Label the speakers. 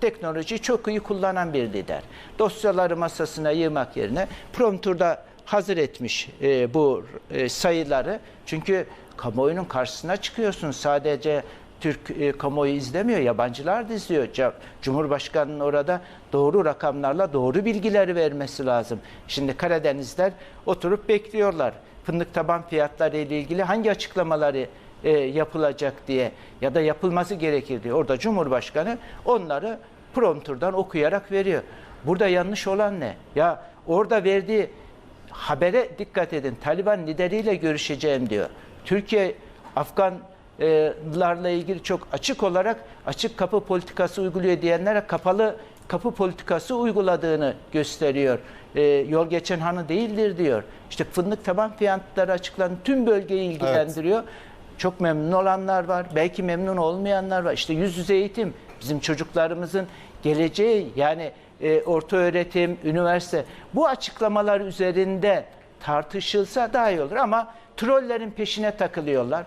Speaker 1: teknolojiyi çok iyi kullanan bir lider. Dosyaları masasına yığmak yerine prompturda hazır etmiş e, bu e, sayıları. Çünkü kamuoyunun karşısına çıkıyorsun. Sadece Türk e, kamuoyu izlemiyor, yabancılar da izliyor. Cumhurbaşkanının orada doğru rakamlarla doğru bilgileri vermesi lazım. Şimdi Karadenizler oturup bekliyorlar. Fındık taban fiyatları ile ilgili hangi açıklamaları e, yapılacak diye ya da yapılması gerekir diye. Orada Cumhurbaşkanı onları prompturdan okuyarak veriyor. Burada yanlış olan ne? Ya orada verdiği habere dikkat edin. Taliban lideriyle görüşeceğim diyor. Türkiye Afganlarla ilgili çok açık olarak açık kapı politikası uyguluyor diyenlere kapalı kapı politikası uyguladığını gösteriyor. Ee, yol geçen hanı değildir diyor. İşte fındık taban fiyatları açıklanan tüm bölgeyi ilgilendiriyor. Çok memnun olanlar var. Belki memnun olmayanlar var. İşte yüz yüze eğitim bizim çocuklarımızın geleceği yani e, orta öğretim, üniversite bu açıklamalar üzerinde tartışılsa daha iyi olur ama trollerin peşine takılıyorlar.